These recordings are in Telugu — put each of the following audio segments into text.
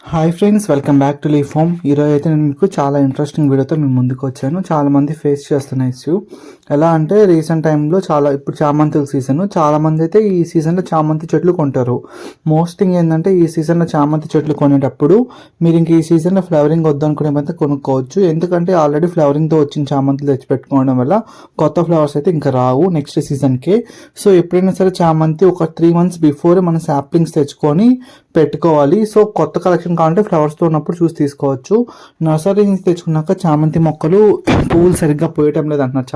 Hi friends welcome back to leaf home ఈరోజు అయితే నేను మీకు చాలా ఇంట్రెస్టింగ్ వీడియోతో మేము ముందుకు వచ్చాను చాలామంది ఫేస్ చేస్తున్న ఇష్యూ ఎలా అంటే రీసెంట్ టైంలో చాలా ఇప్పుడు చామంతుల సీజన్ చాలా మంది అయితే ఈ సీజన్లో చామంతి చెట్లు కొంటారు. మోస్ట్ థింగ్ ఏంటంటే ఈ సీజన్లో చామంతి చెట్లు కొనేటప్పుడు మీరు ఇంక ఈ సీజన్లో ఫ్లవరింగ్ వద్దనుకునే అయితే కొనుక్కోవచ్చు. ఎందుకంటే ఆల్రెడీ ఫ్లవరింగ్తో వచ్చిన చామంతులు తెచ్చి పెట్టుకోవడం వల్ల కొత్త ఫ్లవర్స్ అయితే ఇంకా రావు నెక్స్ట్ సీజన్కే. సో ఎప్పుడైనా సరే చామంతి ఒక త్రీ మంత్స్ బిఫోర్ మనం శాప్లింగ్స్ తెచ్చుకొని పెట్టుకోవాలి. సో కొత్త కలెక్షన్ కావాలంటే ఫ్లవర్స్తో ఉన్నప్పుడు చూసి తీసుకోవచ్చు. నర్సరీ నుంచి తెచ్చుకున్నాక చామంతి మొక్కలు పువ్వులు సరిగ్గా పోయటం లేదు అంటున్నారు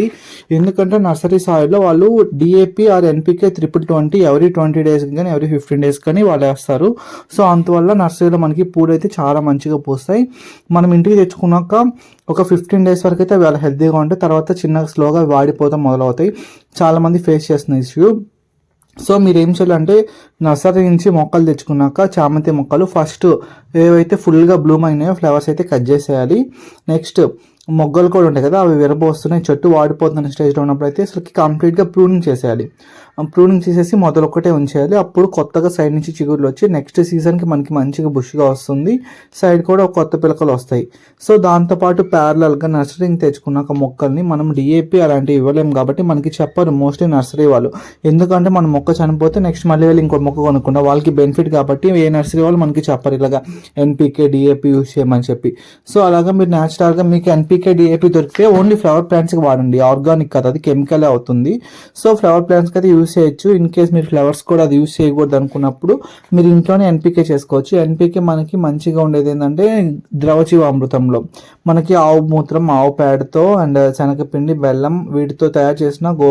చాలా ఎందుకంటే నర్సరీ సాయిల్లో వాళ్ళు DAP or NPK triple twenty every twenty days కానీ ఎవరీ ఫిఫ్టీన్ డేస్ కానీ వాళ్ళు వేస్తారు సో అందువల్ల నర్సరీలో మనకి పూలు అయితే చాలా మంచిగా పూస్తాయి. మనం ఇంటికి తెచ్చుకున్నాక ఒక ఫిఫ్టీన్ డేస్ వరకు అయితే వాళ్ళు హెల్తీగా ఉంటాయి తర్వాత చిన్నగా స్లోగా వాడిపోతాం మొదలవుతాయి. చాలా మంది ఫేస్ చేస్తున్న ఇష్యూ. సో మీరు ఏం చేయాలంటే నర్సరీ నుంచి మొక్కలు తెచ్చుకున్నాక చామంతి మొక్కలు ఫస్ట్ ఏవైతే ఫుల్గా బ్లూమ్ అయినాయో ఫ్లవర్స్ అయితే కట్ చేసేయాలి. నెక్స్ట్ మొగ్గలు కూడా ఉంటాయి కదా అవి విరబోస్తున్నాయి చెట్టు వాడిపోతున్న స్టేజ్లో ఉన్నప్పుడు అయితే అసలు కంప్లీట్గా ప్రూనింగ్ చేసేయాలి. ప్రూనింగ్ చేసేసి మొదలు ఒకటే ఉంచేయాలి. అప్పుడు కొత్తగా సైడ్ నుంచి చిగురులు వచ్చి నెక్స్ట్ సీజన్కి మనకి మంచిగా బుష్గా వస్తుంది. సైడ్ కూడా కొత్త పిలకలు వస్తాయి. సో దాంతోపాటు ప్యారలల్గా నర్సరీని తెచ్చుకున్నాక మొక్కల్ని మనం డిఏపి అలాంటివి ఇవ్వలేము కాబట్టి మనకి చెప్పరు మోస్ట్లీ నర్సరీ వాళ్ళు. ఎందుకంటే మన మొక్క చనిపోతే నెక్స్ట్ మళ్ళీ వెళ్ళి ఇంకో మొక్క కొనుక్కుంటాం వాళ్ళకి బెనిఫిట్ కాబట్టి ఏ నర్సరీ వాళ్ళు మనకి చెప్పరు ఇలాగా ఎన్పీకే డిఏపి యూస్ చేయమని చెప్పి. సో అలాగా మీరు న్యాచురల్గా మీకు ఎన్పీకే డిఏపి దొరికితే ఓన్లీ ఫ్లవర్ ప్లాంట్స్కి వాడండి. ఆర్గానిక్ కదా అది కెమికలే అవుతుంది. సో ఫ్లవర్ ప్లాంట్స్కి అయితే యూస్ చేయొచ్చు. ఇన్ కేస్ మీరు ఫ్లవర్స్ కూడా అది యూస్ చేయకూడదు అనుకున్నప్పుడు మీరు ఇంట్లోనే ఎన్పికే చేసుకోవచ్చు. ఎన్పికే మనకి మంచిగా ఉండేది ఏంటంటే ద్రవజీవామృతంలో. మనకి ఆవు మూత్రం ఆవు పేడతో అండ్ శనగపిండి బెల్లం వీటితో తయారు చేసిన గో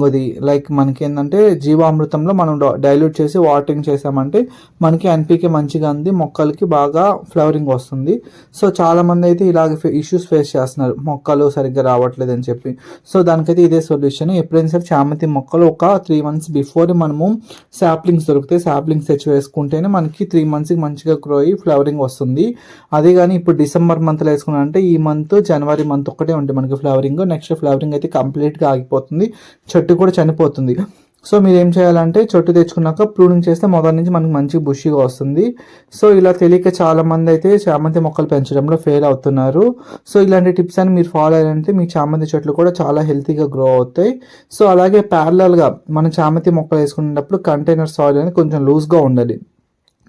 గోది లైక్ మనకి ఏంటంటే జీవామృతంలో మనం డైల్యూట్ చేసి వాటరింగ్ చేసామంటే మనకి ఎన్పికే మంచిగా అంది మొక్కలకి బాగా ఫ్లవరింగ్ వస్తుంది. సో చాలామంది అయితే ఇలాగ ఇష్యూస్ ఫేస్ చేస్తున్నారు. మొక్కలు సరిగ్గా రావట్లేదు అని చెప్పి. సో దానికైతే ఇదే సొల్యూషన్ ఎప్పుడైనా సరే చామంతి మొక్కలు ఒక త్రీ మంత్స్ బిఫోర్ మనము శాప్లింగ్స్ దొరికితే శాప్లింగ్స్ తెచ్చి వేసుకుంటేనే మనకి త్రీ మంత్స్కి మంచిగా గ్రో అయ్యి ఫ్లవరింగ్ వస్తుంది. అదే కానీ ఇప్పుడు డిసెంబర్ మంత్లో వేసుకున్నా అంటే ఈ మంత్ జనవరి మంత్ ఒకటే ఉంటుంది మనకి ఫ్లవరింగ్ నెక్స్ట్ ఫ్లవరింగ్ అయితే కంప్లీట్గా ఆగిపోతుంది. చెట్టు కూడా చనిపోతుంది. సో మీరు ఏం చేయాలంటే చెట్టు తెచ్చుకున్నాక ప్రూనింగ్ చేస్తే మొదటి నుంచి మనకి మంచి బుషిగా వస్తుంది. సో ఇలా తెలియక చాలామంది అయితే చామంతి మొక్కలు పెంచడంలో ఫెయిల్ అవుతున్నారు. సో ఇలాంటి టిప్స్ అని మీరు ఫాలో అయ్యారంటే మీ చామంతి చెట్లు కూడా చాలా హెల్తీగా గ్రో అవుతాయి. సో అలాగే ప్యారలల్గా మనం చామంతి మొక్కలు వేసుకునేటప్పుడు కంటైనర్ సాయిల్ అనేది కొంచెం లూజ్గా ఉండాలి.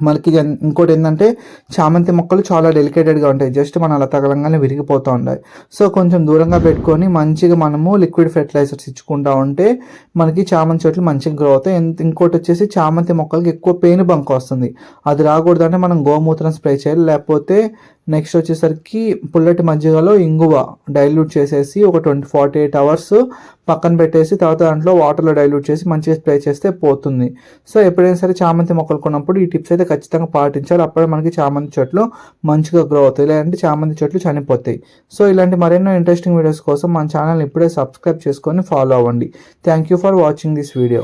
మనకి ఇంకోటి ఏంటంటే చామంతి మొక్కలు చాలా డెలికేటెడ్గా ఉంటాయి. జస్ట్ మన అలా తగలంగానే విరిగిపోతూ ఉంటాయి. సో కొంచెం దూరంగా పెట్టుకొని మంచిగా మనము లిక్విడ్ ఫెర్టిలైజర్స్ ఇచ్చుకుంటా ఉంటే మనకి చామంతి చెట్లు మంచిగా గ్రో అవుతాయి. ఇంకోటి వచ్చేసి చామంతి మొక్కలకి ఎక్కువ పెయిన్ బంక్ వస్తుంది. అది రాకూడదంటే మనం గోమూత్రం స్ప్రే చేయాలి. లేకపోతే నెక్స్ట్ వచ్చేసరికి పుల్లటి మజ్జిగలో ఇంగువ డైల్యూట్ చేసేసి ఒక ట్వంటీ ఫార్టీ ఎయిట్ అవర్స్ పక్కన పెట్టేసి తర్వాత దాంట్లో వాటర్లో డైల్యూట్ చేసి మంచిగా స్ప్రే చేస్తే పోతుంది. సో ఎప్పుడైనా సరే చామంతి మొక్కలు కొన్నప్పుడు ఈ టిప్స్ అయితే ఖచ్చితంగా పాటించాలి. అప్పుడే మనకి చామంతి చెట్లు మంచిగా గ్రో అవుతాయి. లేదంటే చామంతి చెట్లు చనిపోతాయి. సో ఇలాంటి మరెన్నో ఇంట్రెస్టింగ్ వీడియోస్ కోసం మన ఛానల్ ఇప్పుడే సబ్స్క్రైబ్ చేసుకొని ఫాలో అవ్వండి. Thank you for watching this video